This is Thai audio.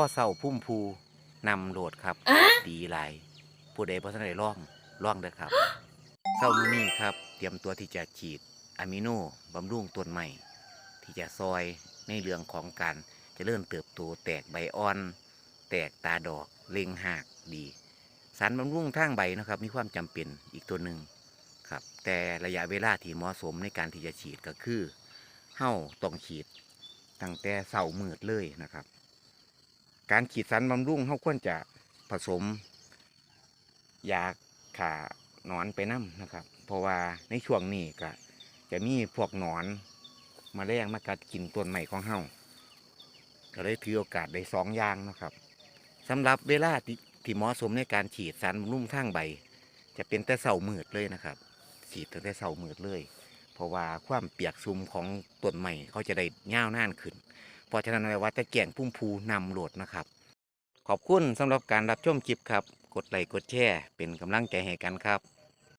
พ่อเศร้าพุ่มพูนำโหลดครับ ดีหลายผู้ใดบ่ทันได้ล่องล่องเด้อครับเศร้ามื้อนี้ครับ เตรียมตัวที่จะฉีดอะมิโนบำรุงต้นใหม่ ที่จะซอยในเรื่องของการเจะเริ่มเติบโตแตกใบอ่อน แตกตาดอกเล็งหากดี สารบำรุงทางใบนะครับ มีความจำเป็นอีกตัวหนึ่งครับ แต่ระยะเวลาที่เหมาะสมในการที่จะฉีดก็คือเฮ้าต้องฉีดตั้งแต่เสาร์มืดเลยนะครับ การฉีดสารบำรุงเฮ้าควรจะผสมยาขาหนอนไปน้ำนะครับ เพราะว่าในช่วงนี้ก็จะมีพวกหนอนมาแรงมากัดกินต้นใหม่ของเฮาก็เลยถือโอกาสได้สองอย่างนะครับสำหรับเวลาที่ที่เหมาะสมในการฉีดสารบำรุงทางใบ จะเป็นแต่เสามืดเลยนะครับ ฉีดตั้งแต่เสามืดเลย เพราะว่าความเปียกซุมของต้นใหม่เขาจะได้ย่าวนานขึ้น เพราะฉะนั้นในว่าตะแก่งพุ่มพูนำโหลดนะครับ ขอบคุณสำหรับการรับชมคลิปครับ กดไลค์กดแชร์เป็นกำลังใจให้กันครับ